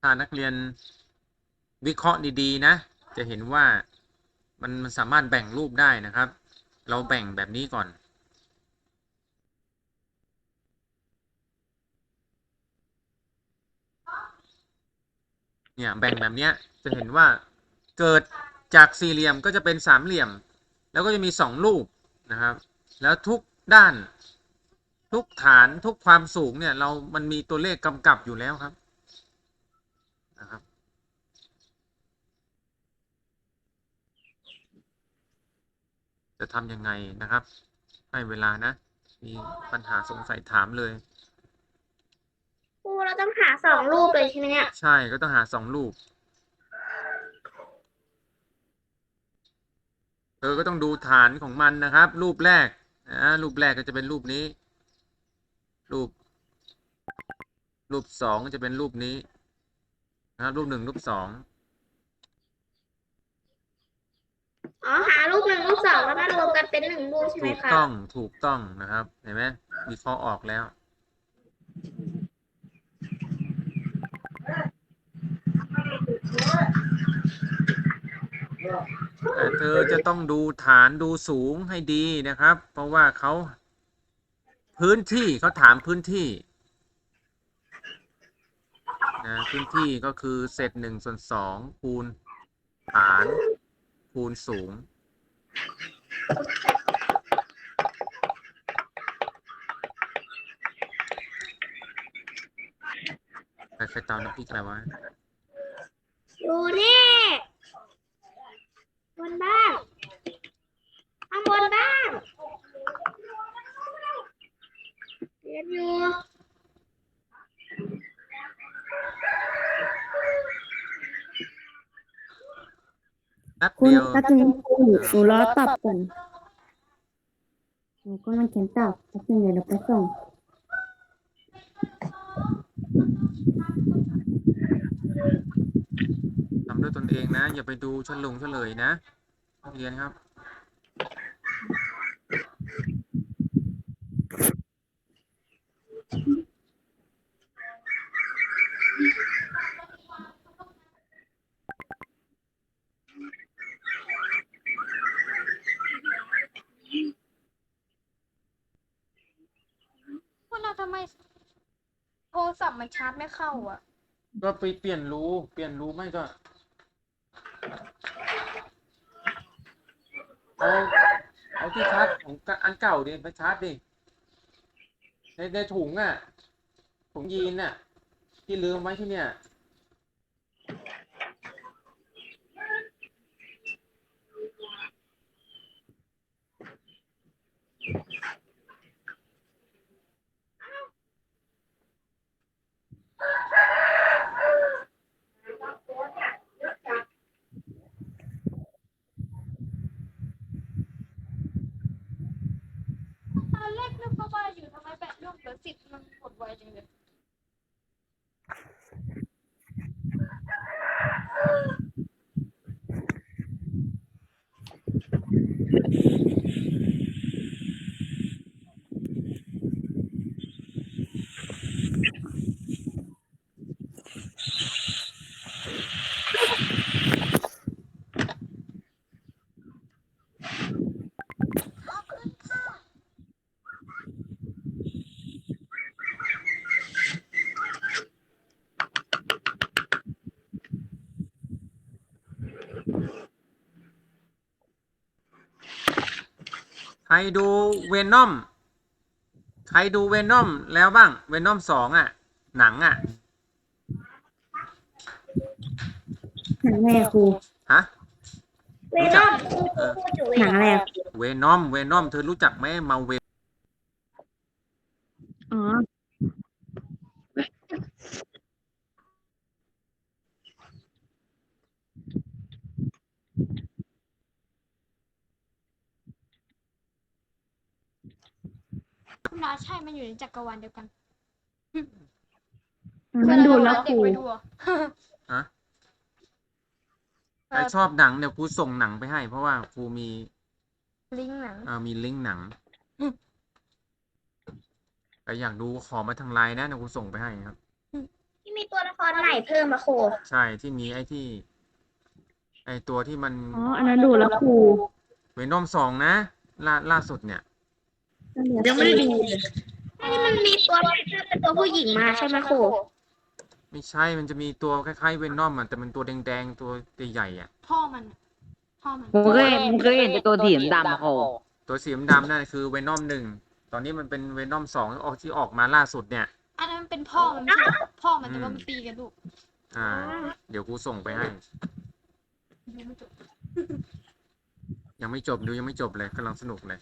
ถ้านักเรียนวิเคราะห์ดีๆนะ จะเห็นว่ามันมันสามารถแบ่งรูปได้นะครับ เราแบ่งแบบนี้ก่อน เนี่ยแบ่งแบบเนี้ยจะเห็นว่าเกิดจากสี่เหลี่ยมก็จะเป็นสามเหลี่ยม แล้วก็จะมีสองรูปนะครับ แล้วทุกด้าน ทุกฐานทุกความสูงเนี่ย เรามันมีตัวเลขกำกับอยู่แล้วครับนะครับ จะทำยังไงนะครับ ให้เวลานะ มีปัญหาสงสัยถามเลยครูเราต้องหาสองรูปเลยใช่ไหมเนี่ยใช่ก็ต้องหาสองรูปเออก็ต้องดูฐานของมันนะครับ รูปแรกนะรูปแรกก็จะเป็นรูปนี้ รูป รูปสองก็จะเป็นรูปนี้นะครับรูปหนึ่งรูปสองอ๋อหารูปหนึ่งรูปสองแล้วมารวมกันเป็นหนึ่งรูปใช่ไหมถูกคะต้องถูกต้องนะครับ เห็นไหมวิเคราะห์ออกแล้ว แต่เธอจะต้องดูฐานดูสูงให้ดีนะครับ เพราะว่าเขา พื้นที่เขาถามพื้นที่นะพื้นที่ก็คือเศษหนึ่งส่วนสองคูณฐานคูณสูง ใครตามน้ำพริกอะไรวะอยู่นี่บ้านข้างบนบ้านเรียนอยู่ แป๊บ คุณเดียวแป๊บนึงคุณหนูรอตอบก่อนหนูก็มาเขียนตอบแป๊บนึงเดี๋ยวเราไปส่งทำด้วยตนเองนะ อย่าไปดูเฉลงเฉลยนะนักเรียนครับ พวกเราทำ ไมโทรศัพท์มันชาร์จไม่เข้าอะ ก็ไปเปลี่ยนรูเปลี่ยนรูไม่ก็เอาเอาที่ชาร์จของอันเก่าดิไปชาร์จดิในในถุงอะถุงยีนอะ ที่ลืมไว้ที่เนี่ย ตอนแรกนึกว่าอยู่ทำไมแบตล่วงเหลือสิบมันหมดไวจังเลย ใคร ดูเวนอมใครดูเวนอมแล้วบ้างเวนอมสองอะ หนังอะหนังอะไรอะครูฮะเวนอมครูพูดอยู่เวหนังอะไรอะเวนอมเวนอมเธอรู้จักไหมมาเวอ๋อ คุณนาใช่ มันอยู่ในจักรวาลเดียวกันมันดูแล้วคเด็กรูไปดูอะฮะใครชอบหนังเดี๋ยวครูส่งหนังไปให้ เพราะว่าครูมีลิงก์หนัง เอ่อมีลิงก์หนังใครอยากดูขอมาทางไลน์นะเดี๋ยวครูส่งไปให้ครับพี่มีตัวละครใหม่เพิ่มมาครูใช่ที่มีไอ้ที่ ไอ้ตัวที่มันอ๋ออันนั้นดูแล้วครูเวนอมสองนะล่าล่าสุดเนี่ย ยังไม่ได้ดูเลยนี่มันมีตัวใหม่เพิ่มเป็นตัวผู้หญิงมาใช่ไหมครูไม่ใช่ มันจะมีตัวคล้ายๆเวนอมอะแต่มันตัวแดงๆตัวใหญ่ๆอะ พ่อมันอะพ่อมันผมเคยผมเคยเห็นแต่ตัวสีดำๆอะโคตัวสีดำๆนั่นคือเวนอมหนึ่ง ตอนนี้มันเป็นเวนอมสองออกที่ออกมาล่าสุดเนี่ย อันนั้นมันเป็นพ่อมันไม่ใช่เหรอพ่อมันแต่ว่ามันตีกันลูก อ่า เดี๋ยวกูส่งไปให้ ยังไม่จบยังไม่จบดูยังไม่จบเลยกำลังสนุกเลย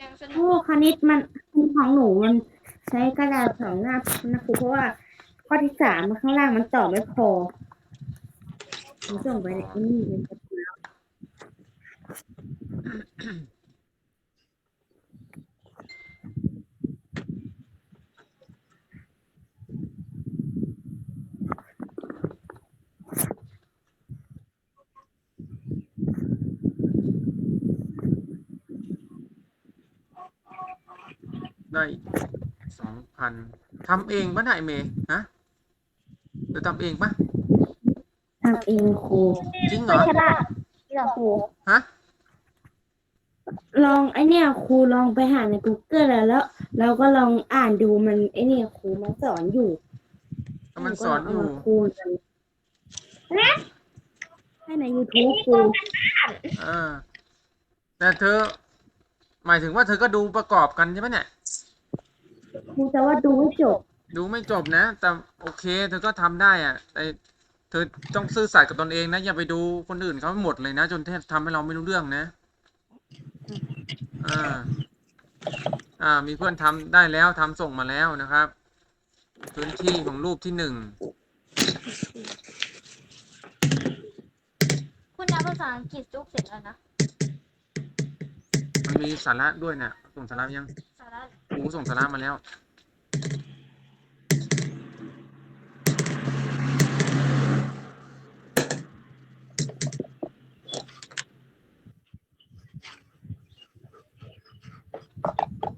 ยังสนุโอ้คณิตมันของหนูมันใช้กระดาษสองหน้านะครูเพราะว่าข้อที่สามข้างล่างมันต่อไม่พอหนูส่งไปในนี่เลย ได้สองพันทำเองปะเนี่ยไอเมย์ฮะเธอทำเองปะทำเองครูจริงเหรอใช่ป่ะนี่เหรอครูฮะลองไอเนี่ยครูลองไปหาใน Google แล้วแล้วเราก็ลองอ่านดูมันไอเนี่ยครูมันสอนอยู่ก็มันสอนอยู่หก็เามาคูณกันให้ใน YouTube ครูเออแต่เธอ หมายถึงว่าเธอก็ดูประกอบกันใช่ไหมเนี่ยครูแต่ว่าดูไม่จบ ดูไม่จบนะ แต่โอเค เธอก็ทำได้อะแต่เธอต้องซื่อสัตย์กับตนเองนะ อย่าไปดูคนอื่นเขาหมดเลยนะ จนทำให้เราไม่รู้เรื่องนะอ่าอ่า มีเพื่อนทำได้แล้วทำส่งมาแล้วนะครับ พื้นที่ของรูปที่หนึ่งคุณนับภาษาอังกฤษลูกเสร็จแล้วนะ มีสาระด้วยเนะส่งสาระยังสาระครูส่งสาระมาแล้ว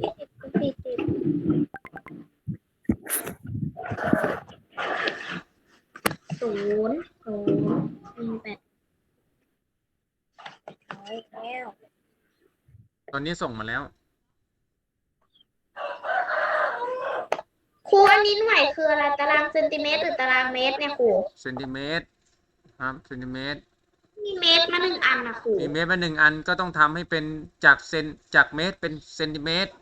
สี่สิบศูนย์ศูนย์สี่แปดร้อยแล้ว ตอนนี้ส่งมาแล้ว ครูอันนี้หน่วยคืออะไรตารางเซนติเมตรหรือตารางเมตรเนี่ยครูเซนติเมตร ครับ เซนติเมตร มีเมตรมาหนึ่งอันนะครูมีเมตรมาหนึ่งอันก็ต้องทำให้เป็นจากเซนจากเมตรเป็นเซนติเมตร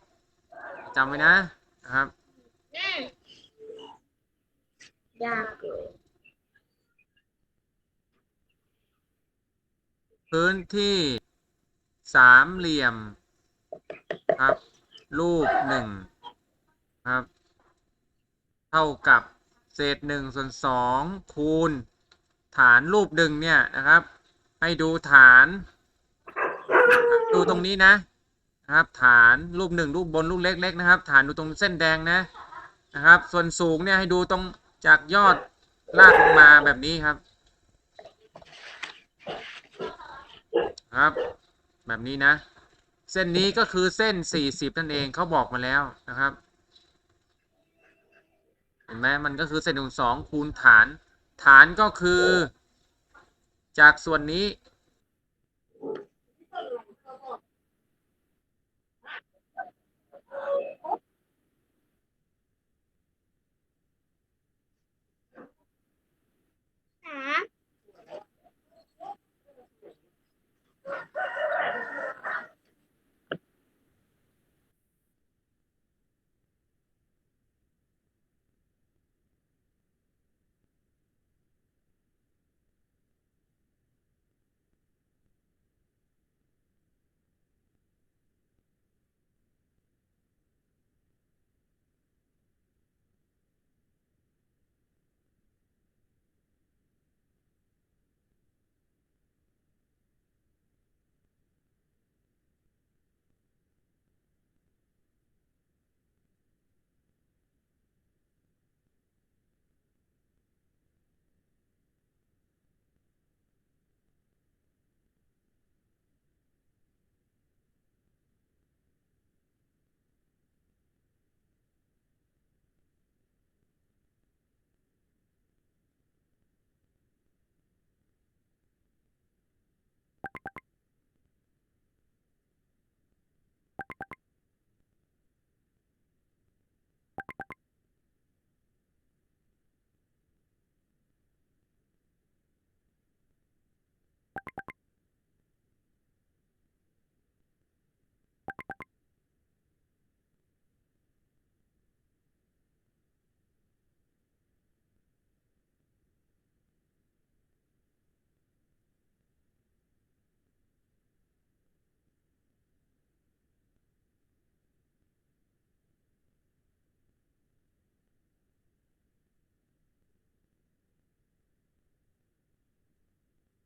จำไว้นะนะครับ อืมยากเลยพื้นที่ สามเหลี่ยมครับ รูปหนึ่งครับ เท่ากับเศษหนึ่งส่วนสองคูณ ฐานรูปหนึ่งเนี่ยนะครับ ให้ดูฐาน ดูตรงนี้นะ นะครับ ฐานรูปหนึ่งรูปบนรูปเล็ก ๆ นะครับ ฐานดูตรงเส้นแดงนะนะครับ ส่วนสูงเนี่ยให้ดูตรงจากยอดลากลงมาแบบนี้ครับ ครับ แบบนี้นะ เส้นนี้ก็คือเส้น 40 นั่นเองเขาบอกมาแล้วนะครับ เห็นไหมมันก็คือเส้นหนึ่งสองคูณฐาน ฐานก็คือ จากส่วนนี้ Thank you.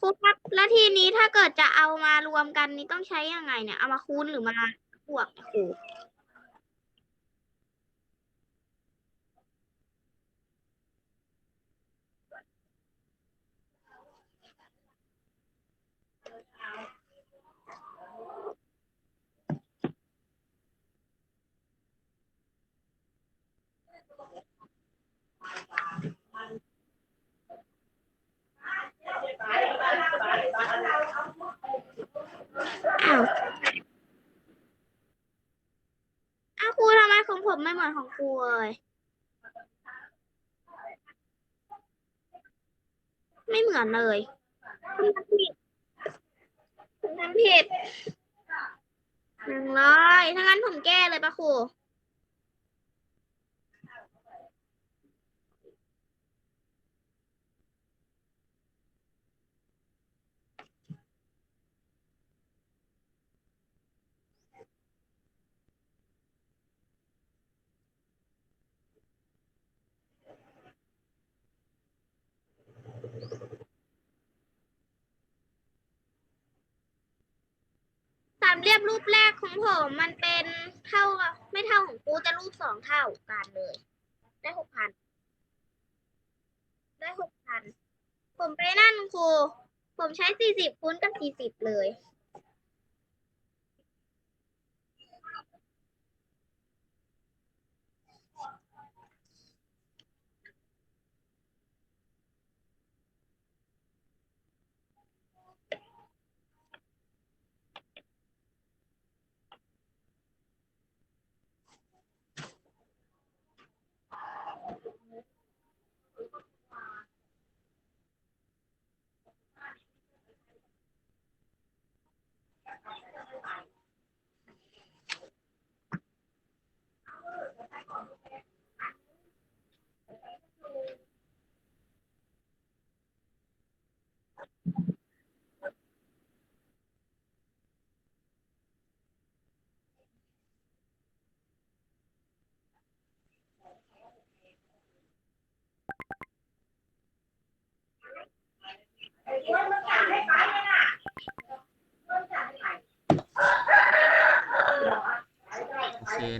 ครูครับแล้วทีนี้ถ้าเกิดจะเอามารวมกันนี่ต้องใช้ยังไงเนี่ย เอามาคูณหรือมาบวกเนี่ยครู อ้าวครูทำไมของผมไม่เหมือนของครูเลยไม่เหมือนเลยคุณทำผิดคุณทำผิดหนึ่งร้อยถ้างั้นผมแก้เลยปะครู เรียบรูปแรกของผมมันเป็นเท่ากับไม่เท่าของกูแต่รูปสองเท่ากันเลย ได้หกพันได้หกพันผมไปนั่นครู ผมใช้สี่สิบคูณกับสี่สิบเลย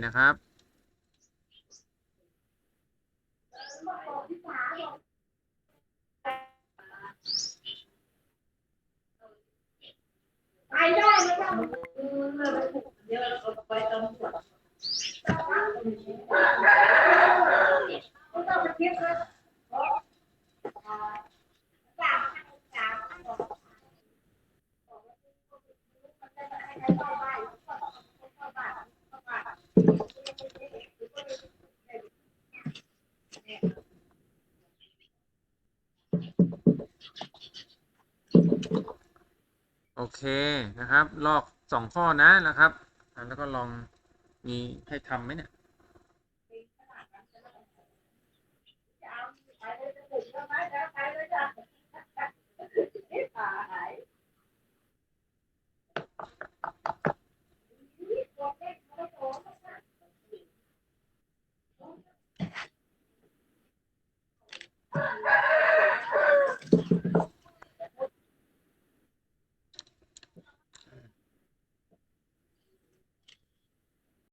นะครับ ลอกสองข้อนะนะครับ แล้วก็ลองมีให้ทำไหมเนี่ย